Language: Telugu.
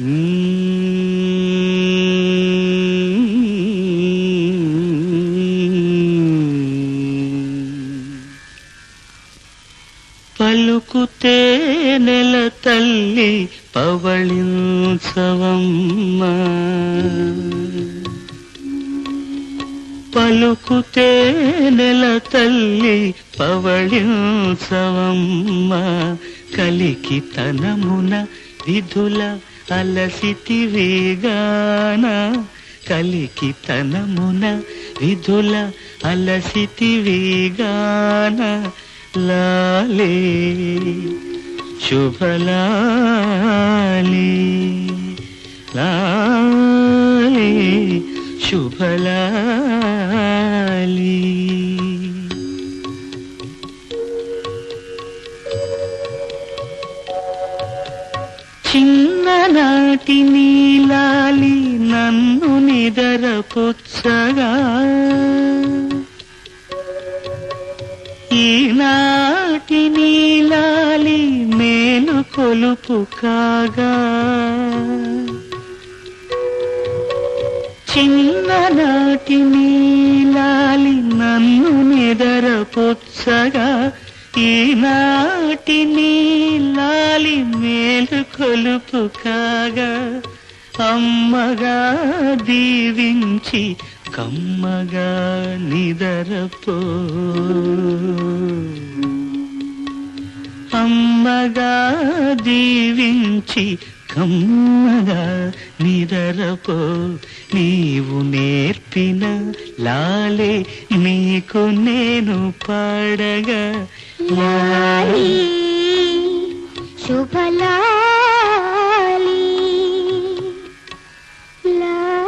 పలుకుతే నెల తల్లి పవళించవమ్మ. పలుకుతే నెల తల్లి పవళించవమ్మ. కలికి తనమున విధుల అలసితివిగాన కలికితనమున విధుల అలసితివిగాన లాలే శుభలాలి లాలే శుభలాలి. చిన్ననాటి నీలాలి నన్ను నిదరపుచ్చగా. ఈనాటి నీలాలి మేలు కొలుపు కాగా చిన్ననాటి నీలాలి నన్ను నిదరపుచ్చగా. ఈనాటి నీలాలి మేలు కొలుపు కాగా అమ్మగా దీవించి కమ్మగా నిదరపో. అమ్మగా దీవించి కమ్మగా నిదరపో. నీవు నేర్పిన లాలే నీకు నేను పాడగా శుభలాలి శుభలాలి. లాలి.